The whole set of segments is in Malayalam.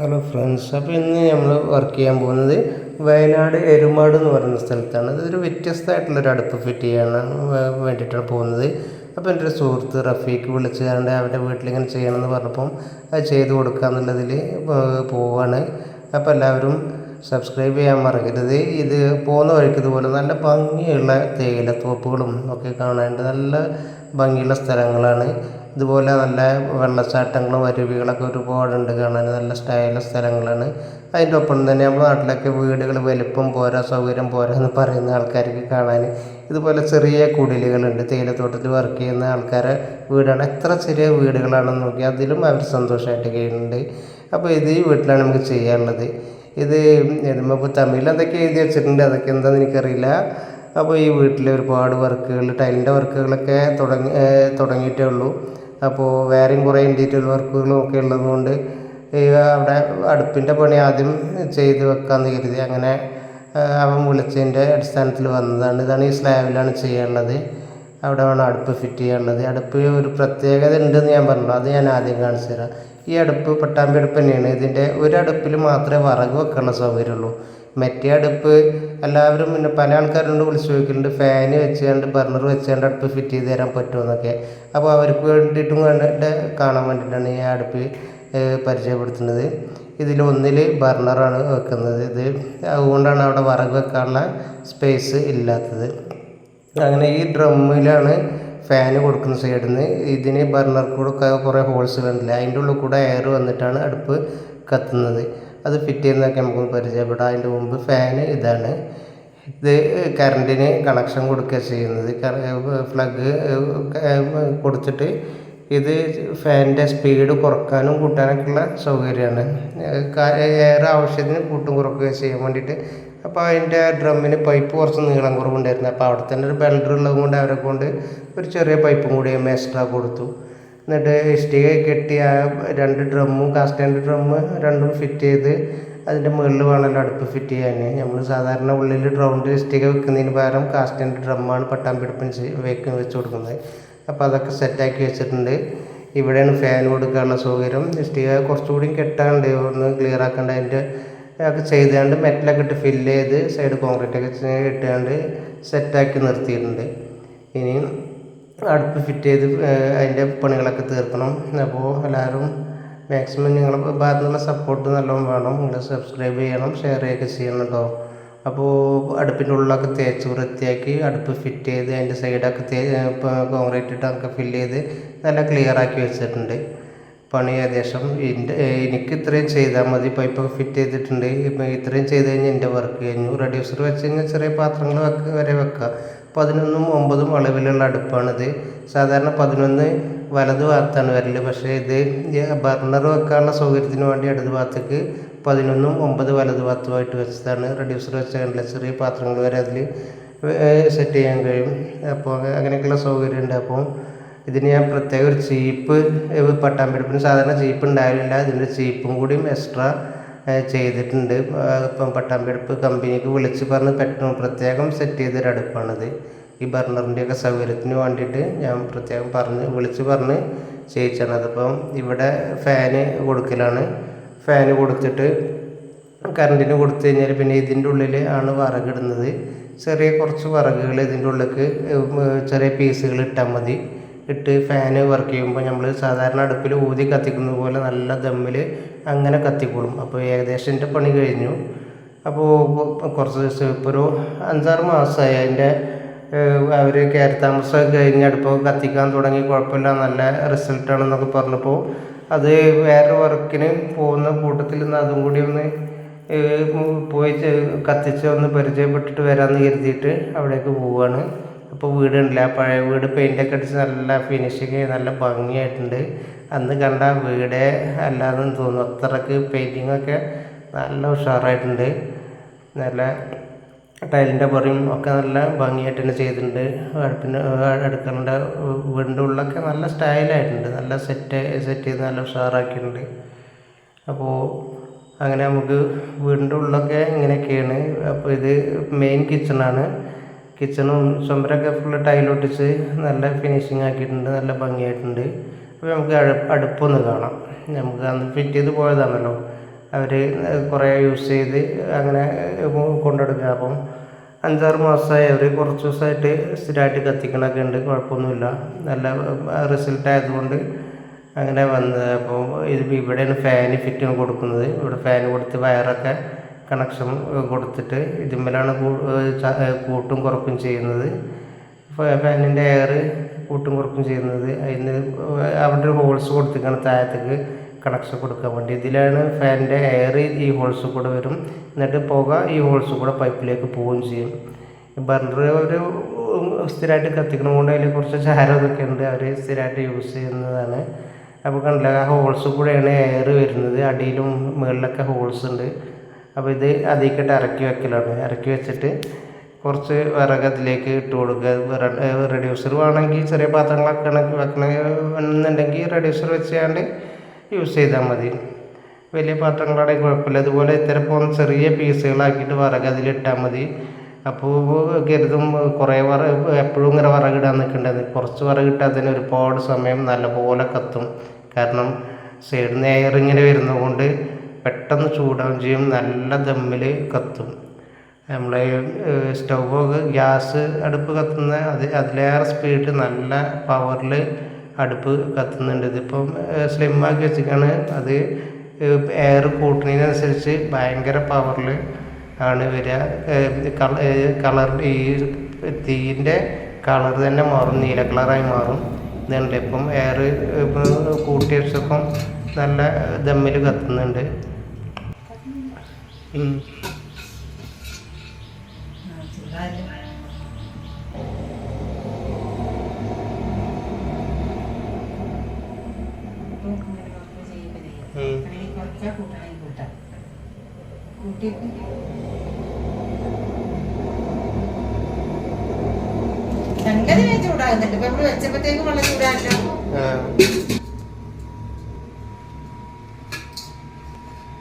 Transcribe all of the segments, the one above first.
ഹലോ ഫ്രണ്ട്സ് അപ്പോൾ ഇന്ന് നമ്മൾ വർക്ക് ചെയ്യാൻ പോകുന്നത് വയനാട് എരുമാട് എന്ന് പറയുന്ന സ്ഥലത്താണ്. അതൊരു വ്യത്യസ്തമായിട്ടുള്ളൊരു അടുപ്പ് ഫിറ്റ് ചെയ്യാനാണ് വേ- വേണ്ടിയിട്ടാണ് പോകുന്നത്. അപ്പോൾ എന്റെ ഒരു സുഹൃത്ത് റഫീഖ് വിളിച്ചുകൊണ്ട് അവന്റെ വീട്ടിലിങ്ങനെ ചെയ്യണമെന്ന് പറഞ്ഞപ്പം അത് ചെയ്ത് കൊടുക്കുക എന്നുള്ളതിൽ പോവാണ്. അപ്പോൾ എല്ലാവരും സബ്സ്ക്രൈബ് ചെയ്യാൻ മറക്കരുത്. ഇത് പോകുന്ന വഴിക്ക് ഇതുപോലെ നല്ല ഭംഗിയുള്ള തേയിലത്തോപ്പുകളും ഒക്കെ കാണാനുണ്ട് നല്ല ഭംഗിയുള്ള സ്ഥലങ്ങളാണ്. ഇതുപോലെ നല്ല വെള്ളച്ചാട്ടങ്ങളും അരുവികളൊക്കെ ഒരുപാടുണ്ട്. കാണാൻ നല്ല സ്റ്റൈലുള്ള സ്ഥലങ്ങളാണ്. അതിന്റെ ഒപ്പം തന്നെ നമ്മുടെ നാട്ടിലൊക്കെ വീടുകൾ വലുപ്പം പോരാ സൗകര്യം പോരാ എന്ന് പറയുന്ന ആൾക്കാർക്ക് കാണാൻ ഇതുപോലെ ചെറിയ കുടിലുകളുണ്ട്. തേയിലത്തോട്ടത്തിൽ വർക്ക് ചെയ്യുന്ന ആൾക്കാരെ വീടാണ്. എത്ര ചെറിയ വീടുകളാണെന്ന് നോക്കി അതിലും അവർ സന്തോഷമായിട്ട് കഴിയുന്നുണ്ട് അപ്പോൾ ഇത് ഈ വീട്ടിലാണ് നമുക്ക് ചെയ്യാനുള്ളത്. ഇത് നമുക്ക് തമിഴിൽ എന്തൊക്കെ എഴുതി വെച്ചിട്ടുണ്ട്? അതൊക്കെ എന്താണെന്ന് എനിക്കറിയില്ല. അപ്പോൾ ഈ വീട്ടിൽ ഒരുപാട് വർക്കുകൾ ടൈലിന്റെ വർക്കുകളൊക്കെ തുടങ്ങി തുടങ്ങിയിട്ടേ ഉള്ളൂ. അപ്പോൾ വേറെയും കുറേ ഇന്റീരിയൽ വർക്കുകളും ഒക്കെ ഉള്ളതുകൊണ്ട് അവിടെ അടുപ്പിന്റെ പണി ആദ്യം ചെയ്ത് വെക്കാമെന്ന് കരുതി. അങ്ങനെ അവൻ വിളിച്ചതിന്റെ അടിസ്ഥാനത്തിൽ വന്നതാണ്. ഇതാണ് ഈ സ്ലാബിലാണ് ചെയ്യാനുള്ളത്. അവിടെ വേണം അടുപ്പ് ഫിറ്റ് ചെയ്യാനുള്ളത്. അടുപ്പ് ഒരു പ്രത്യേകത ഉണ്ടെന്ന് ഞാൻ പറഞ്ഞു. അത് ഞാൻ ആദ്യം കാണിച്ചു തരാം ഈ അടുപ്പ് പട്ടാമ്പി അടുപ്പ് തന്നെയാണ്. ഇതിന്റെ ഒരു അടുപ്പിൽ മാത്രമേ വിറക് വെക്കാനുള്ള സൗകര്യമുള്ളൂ. മറ്റേ അടുപ്പ് എല്ലാവരും പിന്നെ പല ആൾക്കാരോട് വിളിച്ച് ചോദിക്കുന്നുണ്ട് ഫാന് വെച്ചുകൊണ്ട് ബർണർ വെച്ചുകൊണ്ട് അടുപ്പ് ഫിറ്റ് ചെയ്ത് തരാൻ പറ്റുമെന്നൊക്കെ അപ്പോൾ അവർക്ക് വേണ്ടിയിട്ടും കണ്ടിട്ട് കാണാൻ വേണ്ടിയിട്ടാണ് ഈ അടുപ്പ് പരിചയപ്പെടുത്തുന്നത്. പരിചയപ്പെടുത്തുന്നത് ഇതിലൊന്നിൽ ബർണറാണ് വെക്കുന്നത്. ഇത് അതുകൊണ്ടാണ് അവിടെ വിറക് വെക്കാനുള്ള സ്പേസ് ഇല്ലാത്തത്. അങ്ങനെ ഈ ഡ്രമ്മിലാണ് ഫാന് കൊടുക്കുന്ന സൈഡിൽ നിന്ന് ഇതിന് ബർണർ കൂടെ കുറേ ഹോൾസ് കണ്ടില്ല? അതിന്റെ ഉള്ളിൽ കൂടെ എയർ വന്നിട്ടാണ് അടുപ്പ് കത്തുന്നത്. അത് ഫിറ്റ് ചെയ്യുന്നതൊക്കെ നമുക്കൊന്ന് പരിചയപ്പെടാം. അതിന്റെ മുമ്പ് ഫാന് ഇതാണ്. ഇത് കറണ്ടിന് കണക്ഷൻ കൊടുക്കുക ചെയ്യുന്നത്. ഫ്ലഗ് കൊടുത്തിട്ട് ഇത് ഫാനിന്റെ സ്പീഡ് കുറക്കാനും കൂട്ടാനൊക്കെയുള്ള സൗകര്യമാണ്. എയർ ആവശ്യത്തിന് കൂട്ടും കുറക്കുകയും ചെയ്യാൻ വേണ്ടിയിട്ട് അപ്പോൾ അതിന്റെ ഡ്രമ്മിന് പൈപ്പ് കുറച്ച് നീളം കുറവുണ്ടായിരുന്നു. അപ്പോൾ അവിടെ തന്നെ ഒരു ബെൽഡർ ഉള്ളത് കൊണ്ട് അവരെ കൊണ്ട് ഒരു ചെറിയ പൈപ്പും കൂടി എക്സ്ട്രാ കൊടുത്തു. എന്നിട്ട് ഇഷ്ടിക കെട്ടി ആ രണ്ട് ഡ്രമ്മും കാസ്റ്റേന്റെ ഡ്രമ്മ് രണ്ടും ഫിറ്റ് ചെയ്ത് അതിന്റെ മുകളിൽ വേണമല്ലോ അടുപ്പ് ഫിറ്റ് ചെയ്യാൻ. നമ്മൾ സാധാരണ ഉള്ളിൽ റൗണ്ട് ഇഷ്ടിക വെക്കുന്നതിന് പകരം കാസ്റ്റേന്റെ ഡ്രമ്മാണ് പട്ടാമ്പിടുപ്പിന് വെക്ക് വെച്ച് കൊടുക്കുന്നത്. അപ്പോൾ അതൊക്കെ സെറ്റാക്കി വെച്ചിട്ടുണ്ട്. ഇവിടെയാണ് ഫാൻ കൊടുക്കാനുള്ള സൗകര്യം. ഇഷ്ടിക കുറച്ചുകൂടി കെട്ടാണ്ട് ഒന്ന് ക്ലിയർ ആക്കേണ്ട. അതിന്റെ ഒക്കെ ചെയ്തുകൊണ്ട് മെറ്റലൊക്കെ ഇട്ട് ഫില്ല് ചെയ്ത് സൈഡ് കോൺക്രീറ്റ് ഒക്കെ ഇട്ടുകൊണ്ട് സെറ്റാക്കി നിർത്തിയിട്ടുണ്ട്. ഇനി അടുപ്പ് ഫിറ്റ് ചെയ്ത് അതിന്റെ പണികളൊക്കെ തീർക്കണം. അപ്പോൾ എല്ലാവരും മാക്സിമം നിങ്ങളുടെ ഭാഗത്തു നിന്നുള്ള സപ്പോർട്ട് നല്ലോണം വേണം. നിങ്ങൾ സബ്സ്ക്രൈബ് ചെയ്യണം ഷെയർ ചെയ്യുകയൊക്കെ ചെയ്യണം കേട്ടോ അപ്പോൾ അടുപ്പിന്റെ ഉള്ളിലൊക്കെ തേച്ച് വൃത്തിയാക്കി അടുപ്പ് ഫിറ്റ് ചെയ്ത് അതിന്റെ സൈഡൊക്കെ തേ കോൺക്രീറ്റ് ഇട്ടൊക്കെ ഫില്ല് ചെയ്ത് നല്ല ക്ലിയർ ആക്കി വെച്ചിട്ടുണ്ട്. പണി ഏകദേശം എന്റെ എനിക്ക് ഇത്രയും ചെയ്താൽ മതി. പൈപ്പൊക്കെ ഫിറ്റ് ചെയ്തിട്ടുണ്ട്. ഇപ്പം ഇത്രയും ചെയ്ത് കഴിഞ്ഞാൽ എന്റെ വർക്ക് കഴിഞ്ഞു. റെഡ്യൂസർ വെച്ച് കഴിഞ്ഞാൽ ചെറിയ പാത്രങ്ങൾ വെക്ക വരെ വെക്കാം. പതിനൊന്നും ഒമ്പതും അളവിലുള്ള അടുപ്പാണിത്. സാധാരണ പതിനൊന്ന് വലത് ഭാഗത്താണ് വരൽ പക്ഷേ ഇത് ബർണർ വെക്കാനുള്ള സൗകര്യത്തിന് വേണ്ടി ഇടത് ഭാഗത്തേക്ക് പതിനൊന്നും ഒമ്പത് വലത് ഭാഗത്തുമായിട്ട് വെച്ചതാണ്. റെഡ്യൂസർ വെച്ച കണ്ടില്ല ചെറിയ പാത്രങ്ങൾ വരെ അതിൽ സെറ്റ് ചെയ്യാൻ കഴിയും. അപ്പോൾ അങ്ങനെയൊക്കെയുള്ള സൗകര്യമുണ്ട് അപ്പോൾ ഇതിന് ഞാൻ പ്രത്യേക ഒരു ചീപ്പ് പട്ടാമ്പിടിപ്പിന് സാധാരണ ചീപ്പ് ഉണ്ടായിരുന്നില്ല ഇതിന്റെ ചീപ്പും കൂടിയും എക്സ്ട്രാ ചെയ്തിട്ടുണ്ട്. ഇപ്പം പട്ടാമ്പിയടുപ്പ് കമ്പനിക്ക് വിളിച്ച് പറഞ്ഞ് പെട്ടെന്ന് പ്രത്യേകം സെറ്റ് ചെയ്തൊരു അടുപ്പാണിത്. ഈ ബർണറിന്റെയൊക്കെ സൗകര്യത്തിന് വേണ്ടിയിട്ട് ഞാൻ പ്രത്യേകം പറഞ്ഞ് വിളിച്ച് പറഞ്ഞ് ചെയ്യിച്ചാണ് അതിപ്പം ഇവിടെ ഫാന് കൊടുക്കലാണ്. ഫാന് കൊടുത്തിട്ട് കറണ്ടിന് കൊടുത്തു കഴിഞ്ഞാൽ പിന്നെ ഇതിന്റെ ഉള്ളിൽ ആണ് വിറകിടുന്നത് ചെറിയ കുറച്ച് വിറകുകൾ ഇതിന്റെ ഉള്ളിലേക്ക് ചെറിയ പീസുകൾ ഇട്ടാൽ മതി. ഇട്ട് ഫാന് വർക്ക് ചെയ്യുമ്പോൾ നമ്മൾ സാധാരണ അടുപ്പിൽ ഊതി കത്തിക്കുന്നത് പോലെ നല്ല ദമ്മിൽ അങ്ങനെ കത്തിക്കോളും. അപ്പോൾ ഏകദേശം എന്റെ പണി കഴിഞ്ഞു. അപ്പോൾ കുറച്ച് ദിവസം ഇപ്പോൾ ഒരു അഞ്ചാറ് മാസമായി അതിന്റെ അവർ കയറി താമസമൊക്കെ കഴിഞ്ഞ് അടുപ്പൊക്കെ കത്തിക്കാൻ തുടങ്ങി. കുഴപ്പമില്ല നല്ല റിസൾട്ടാണെന്നൊക്കെ പറഞ്ഞപ്പോൾ അത് വേറെ വർക്കിന് പോകുന്ന കൂട്ടത്തിൽ നിന്ന് അതും കൂടി ഒന്ന് പോയി കത്തിച്ച് ഒന്ന് പരിചയപ്പെട്ടിട്ട് വരാമെന്ന് കരുതിയിട്ട് അവിടേക്ക് പോവുകയാണ് അപ്പോൾ വീടുണ്ടല്ല? ആ പഴയ വീട് പെയിന്റൊക്കെ അടിച്ച് നല്ല ഫിനിഷിങ് നല്ല ഭംഗിയായിട്ടുണ്ട്. അന്ന് കണ്ട വീടേ അല്ലാതെന്ന് തോന്നുന്നു. അത്രയ്ക്ക് പെയിന്റിങ്ങൊക്കെ നല്ല ഉഷാറായിട്ടുണ്ട്. നല്ല ടൈലിന്റെ പുറയും ഒക്കെ നല്ല ഭംഗിയായിട്ട് തന്നെ ചെയ്തിട്ടുണ്ട്. പിന്നെ എടുക്കേണ്ട വീടിന്റെ ഉള്ളിലൊക്കെ നല്ല സ്റ്റൈലായിട്ടുണ്ട് നല്ല സെറ്റ് സെറ്റ് ചെയ്ത് നല്ല ഉഷാറാക്കിയിട്ടുണ്ട്. അപ്പോൾ അങ്ങനെ നമുക്ക് വീടിന്റെ ഉള്ളിലൊക്കെ ഇങ്ങനെയൊക്കെയാണ്. അപ്പോൾ ഇത് മെയിൻ കിച്ചണാണ് കിച്ചണും ചുമരൊക്കെ ഫുള്ള് ടൈലൊട്ടിച്ച് നല്ല ഫിനിഷിങ് ആക്കിയിട്ടുണ്ട് നല്ല ഭംഗിയായിട്ടുണ്ട്. അപ്പോൾ നമുക്ക് അടു അടുപ്പൊന്ന് കാണാം. നമുക്ക് അന്ന് ഫിറ്റ് ചെയ്ത് പോയതാണല്ലോ. അവർ കുറേ യൂസ് ചെയ്ത് അങ്ങനെ കൊണ്ടെടുക്കുക. അപ്പം അഞ്ചാറ് മാസമായി അവർ കുറച്ച് ദിവസമായിട്ട് സ്ഥിരമായിട്ട് കത്തിക്കണൊക്കെ ഉണ്ട്. കുഴപ്പമൊന്നുമില്ല. നല്ല റിസൾട്ട് ആയതുകൊണ്ട് അങ്ങനെ വന്നത് അപ്പോൾ ഇത് ഇവിടെയാണ് ഫാന് ഫിറ്റിങ് കൊടുക്കുന്നത്. ഇവിടെ ഫാന് കൊടുത്ത് വയറൊക്കെ കണക്ഷൻ കൊടുത്തിട്ട് ഇതിന്മേലാണ് കൂട്ടും കുറപ്പും ചെയ്യുന്നത്. ഫാനിന്റെ എയർ കൂട്ടും കുറപ്പും ചെയ്യുന്നത്. അതിന് അവിടെ ഒരു ഹോൾസ് കൊടുത്തിരിക്കുകയാണ് താഴത്തേക്ക് കണക്ഷൻ കൊടുക്കാൻ വേണ്ടി. ഇതിലാണ് ഫാനിന്റെ എയർ ഈ ഹോൾസ് കൂടെ വരും. എന്നിട്ട് പുക ഈ ഹോൾസ് കൂടെ പൈപ്പിലേക്ക് പോവുകയും ചെയ്യും. ബർണർ ഒരു സ്ഥിരമായിട്ട് കത്തിക്കണം കൊണ്ട് അതിൽ കുറച്ച് ചാരതൊക്കെ ഉണ്ട്. അവർ സ്ഥിരമായിട്ട് യൂസ് ചെയ്യുന്നതാണ്. അപ്പോൾ കണ്ടില്ല ആ ഹോൾസ് കൂടെയാണ് എയർ വരുന്നത്. അടിയിലും മുകളിലൊക്കെ ഹോൾസ് ഉണ്ട്. അപ്പോൾ ഇത് അതിലേക്കിട്ട് ഇറക്കി വെക്കലാണ്. ഇറക്കി വെച്ചിട്ട് കുറച്ച് വിറക് അതിലേക്ക് ഇട്ട് കൊടുക്കുക. റെഡ്യൂസർ വേണമെങ്കിൽ ചെറിയ പാത്രങ്ങളൊക്കെ വെക്കണമെന്നുണ്ടെങ്കിൽ റെഡ്യൂസർ വെച്ചാണ്ട് യൂസ് ചെയ്താൽ മതി. വലിയ പാത്രങ്ങളാണെങ്കിൽ കുഴപ്പമില്ല. അതുപോലെ ഇത്തരം പോകുന്ന ചെറിയ പീസുകളാക്കിയിട്ട് വിറക് അതിലിട്ടാൽ മതി. അപ്പോൾ കരുതും കുറേ വറ എപ്പോഴും ഇങ്ങനെ വിറകിടാൻ നിൽക്കേണ്ടത്. കുറച്ച് വിറകിട്ടാൽ തന്നെ ഒരുപാട് സമയം നല്ലപോലെ കത്തും. കാരണം സൈഡിൽ നിന്ന് എയർ ഇങ്ങനെ വരുന്നതുകൊണ്ട് പെട്ടെന്ന് ചൂടാവുകയും ചെയ്യും. നല്ല ദമ്മിൽ കത്തും. നമ്മളെ സ്റ്റൗവ് ഗ്യാസ് അടുപ്പ് കത്തുന്ന അത് അതിലേറെ സ്പീഡ് നല്ല പവറിൽ അടുപ്പ് കത്തുന്നുണ്ട്. ഇതിപ്പം സ്ലിമ്മാക്കി വെച്ചിട്ടാണ് അത് എയർ കൂട്ടുന്നതിനനുസരിച്ച് ഭയങ്കര പവറിൽ ആണ് വരിക. കളർ ഈ തീന്റെ കളർ തന്നെ മാറും. നീല കളറായി മാറും. ഇതുണ്ട്. ഇപ്പം എയർ കൂട്ടി വെച്ചപ്പം നല്ല ദമ്മിൽ കത്തുന്നുണ്ട്. സംഗതി ചൂടാകുന്നുണ്ട്. ഇപ്പൊ നമ്മൾ വെച്ചപ്പോഴത്തേക്കും വെള്ളം ചൂടാകല്ലോ ആ.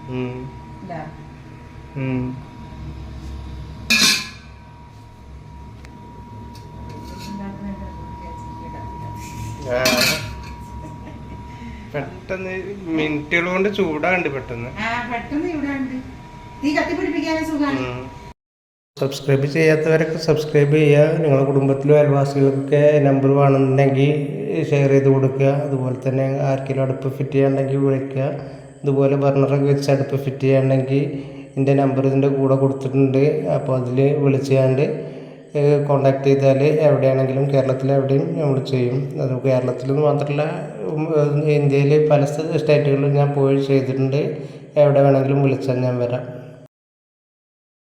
ഉം. ഇതാ. ഉം. ആ. പെട്ടെന്ന് മിനിറ്റുകൾ കൊണ്ട് ചൂടാണ്ട് പെട്ടെന്ന്. സബ്സ്ക്രൈബ് ചെയ്യാത്തവരൊക്കെ സബ്സ്ക്രൈബ് ചെയ്യുക. നിങ്ങളുടെ കുടുംബത്തിലും അയൽവാസികൾക്കൊക്കെ നമ്പർ വേണമെന്നുണ്ടെങ്കിൽ ഷെയർ ചെയ്ത് കൊടുക്കുക. അതുപോലെ തന്നെ ആർക്കെങ്കിലും അടുപ്പ് ഫിറ്റ് ചെയ്യാണ്ടെങ്കിൽ വിളിക്കുക. ഇതുപോലെ ബർണറൊക്കെ വെച്ച് അടുപ്പ് ഫിറ്റ് ചെയ്യാനുണ്ടെങ്കിൽ എന്റെ നമ്പർ ഇതിന്റെ കൂടെ കൊടുത്തിട്ടുണ്ട്. അപ്പോൾ അതിൽ വിളിച്ചുകൊണ്ട് കോണ്ടാക്ട് ചെയ്താൽ എവിടെയാണെങ്കിലും കേരളത്തിൽ എവിടെയും നമ്മൾ ചെയ്യും. അത് കേരളത്തിൽ മാത്രമല്ല ഇന്ത്യയിൽ പല സ്റ്റേറ്റുകളിലും ഞാൻ പോയി ചെയ്തിട്ടുണ്ട്. എവിടെ വേണമെങ്കിലും വിളിച്ചാൽ ഞാൻ വരാം.